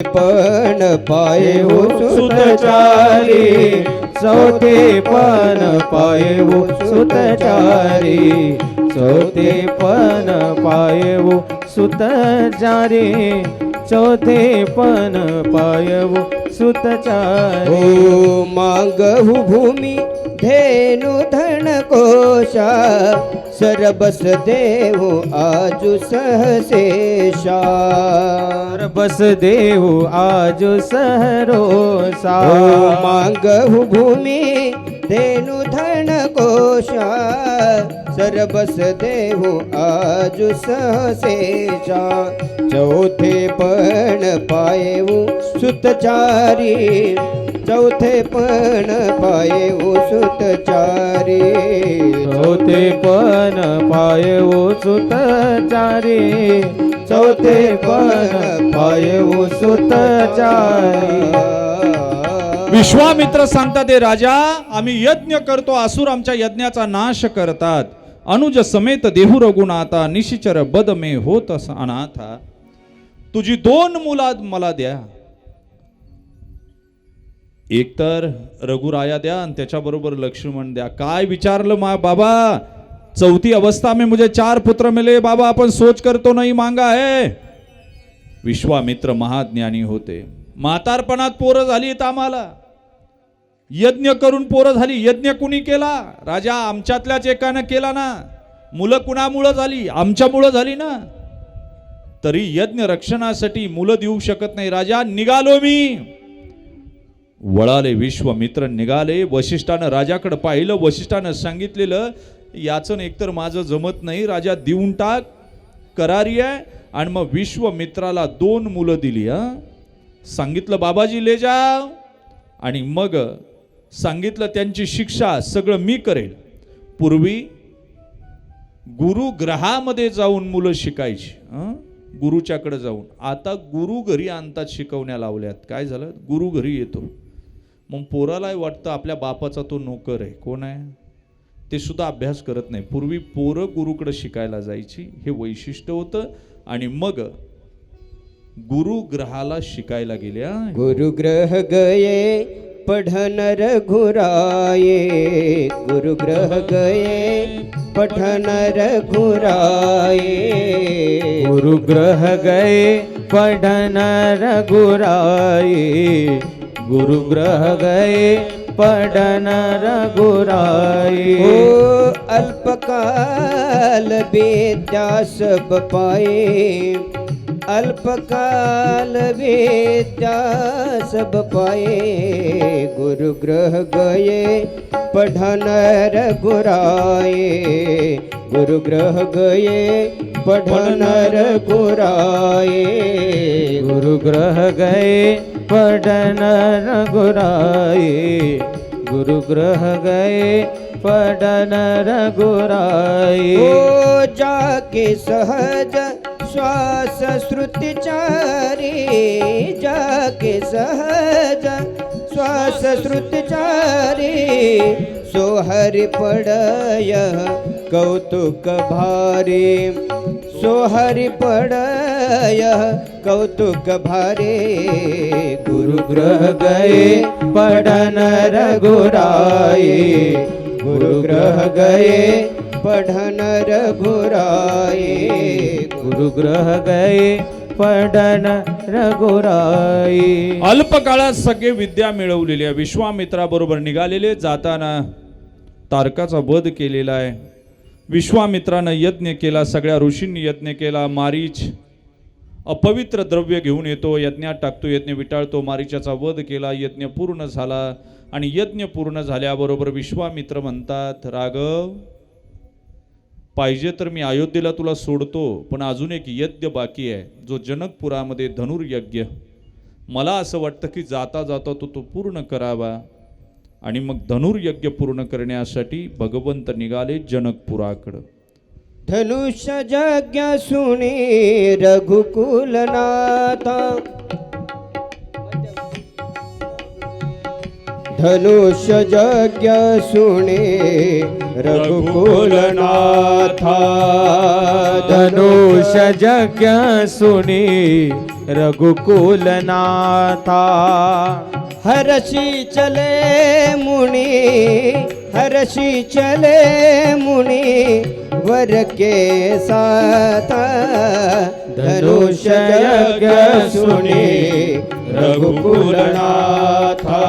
पण पाये हो सुतचारी चौथे पण पायवो सुतचारी चौथे पण पायवो सुतचारी चौथे पण पायवो सुतचारी। हो मागहु भूमी धेनु धन कोशा। सरबस देव आजु सहसेशा। बस देव आज सहरोसा। हो मागहु भूमी धेनु धन कोशा सरबस देव आजु सहसेचा चौथे पण पायेऊ सुतचारी चौथे पण पायेऊ सुतचारी। चौथे पण पायेऊ सुतचारी चौथे पण पायेऊ सुतचारी। विश्वामित्र सांगतात "हे राजा आम्ही यज्ञ करतो असुर आमच्या यज्ञाचा नाश करतात. अनुज समेत देहू रघुनाथा निशिचर बद मे होत अनाथा. तुझी दोन मुलाद मला द्या. एक तर रघुराया द्या आणि त्याच्याबरोबर लक्ष्मण द्या. काय विचारलं मा बाबा? चौथी अवस्था में मुझे चार पुत्र मिले. बाबा आपण सोच करतो नाही मांगा है. विश्वामित्र महाज्ञानी होते. म्हातारपणात पोरं झाली आम्हाला. यज्ञ करून पोरं झाली. यज्ञ कुणी केला? राजा आमच्यातल्याच एकानं केला ना. मुलं कुणामुळं झाली? आमच्यामुळं झाली ना. तरी यज्ञ रक्षणासाठी मुलं देऊ शकत नाही. राजा निघालो मी. वळाले विश्वमित्र निघाले. वशिष्ठानं राजाकडे पाहिलं. वशिष्ठानं सांगितलेलं याचं एकतर माझं जमत नाही. राजा देऊन टाक. करारी आहे. आणि मग विश्वमित्राला दोन मुलं दिली हा. सांगितलं बाबाजी ले जा आणि मग सांगितलं त्यांची शिक्षा सगळं मी करेल. पूर्वी गुरुग्रहामध्ये जाऊन मुलं शिकायची गुरुच्याकडे जाऊन. आता गुरु घरी आणतात शिकवण्या लावल्यात. काय झालं? गुरु घरी येतो. मग पोराला वाटतं आपल्या बापाचा तो नोकर आहे. कोण आहे? ते सुद्धा अभ्यास करत नाही. पूर्वी पोरं गुरुकडे शिकायला जायची हे वैशिष्ट्य होतं. आणि मग गुरुग्रहाला शिकायला गेल्या. गुरुग्रह गये पढ़न रघुराये। गुरुग्रह गये पठन रघुराये। गुरुग्रह गए पढ़न रघुराई गुरुग्रह गए पढ़न रघुराई ओ अल्पकाल विद्या सब पाए अल्पकाल विद्या सब पाए गुरु ग्रह गए पढ़न रघुराए गुरु ग्रह गए पढ़न रघुराए गुरुग्रह गए पढ़न गुरु ग्रह गए पढ़न रघुराए ओ जाके सहज श्वास श्रुति चारी जाके सहज। श्वास श्रुति सोहर पड़य कौतुक भारी। सोहरि पड़य कौतुक भारी। गुरुग्रह गए पढ़न रघुराई। गुरुग्रह गए पढ़न रघुराए गुरुग्रह गए पढ़न रघुराई अल्पकाळात सगळे विद्या मिळवलेल्या विश्वामित्राबरोबर निघालेले जाताना तारकाचा वध केलेला आहे. विश्वामित्रानं यज्ञ केला सगळ्या ऋषींनी यज्ञ केला. मारीच अपवित्र द्रव्य घेऊन येतो यज्ञात टाकतो यज्ञ विटाळतो मारीच्याचा वध केला यज्ञ पूर्ण झाला. आणि यज्ञ पूर्ण झाल्याबरोबर विश्वामित्र म्हणतात राघव पाहिजे तर मी अयोध्येला तुला सोडतो पण अजून एक यज्ञ बाकी आहे जो जनकपुरामध्ये धनुर्यज्ञ. मला असं वाटतं की जाता जाता तो तो पूर्ण करावा आणि मग धनुर्यज्ञ पूर्ण करण्यासाठी भगवंत निघाले जनकपुराकडं. धनुष यज्ञ सुनी रघुकुलनाथा. धनुष यज्ञ सुने रघुकुलनाथा धनुष यज्ञ सुनी रघुकुलनाथा। हरषि चले मुनि हरषि चले मुनि वर के साथ धनुष यज्ञ सुने रघुकुलनाथा।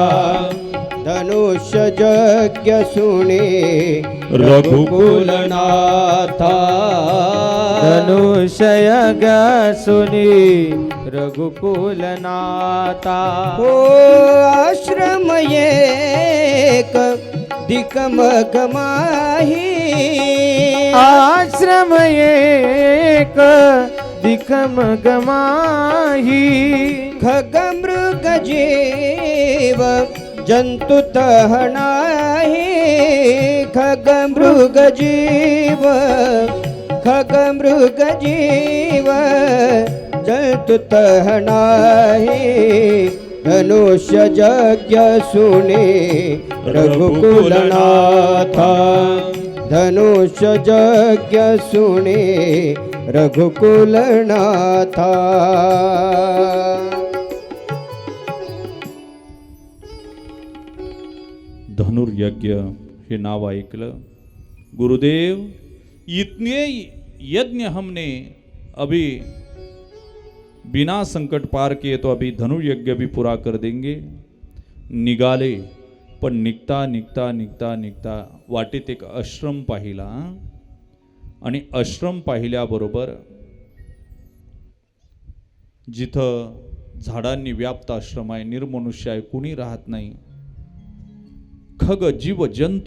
धनुष यज्ञ सुने रघुकुल नाथा धनुषयग सुनी रघुकुल नाथा हो आश्रम एक दिकमक माही। आश्रम एक दिखम गमाही खग मृग जीव जंतु तहनाही खग मृग जीव खग मृग जीव जंतु तहनाही धनुष्य यज्ञ सुने रघुकुलनाथा। धनुष्य यज्ञ सुने रघुकुलनाथा। धनुर्यज्ञ हे नाव ऐकलं. गुरुदेव इतने यज्ञ हमने अभी बिना संकट पार किए तो अभी धनुर्यज्ञ भी पूरा कर देंगे। निघाले पण निघता निघता निघता निघता वाटेत एक आश्रम पाहिला. आणि आश्रम पाहिल्याबरोबर जिथं झाडांनी व्याप्त आश्रम आहे निर्मनुष्य आहे कुणी राहत नाही. खग जीव जंतू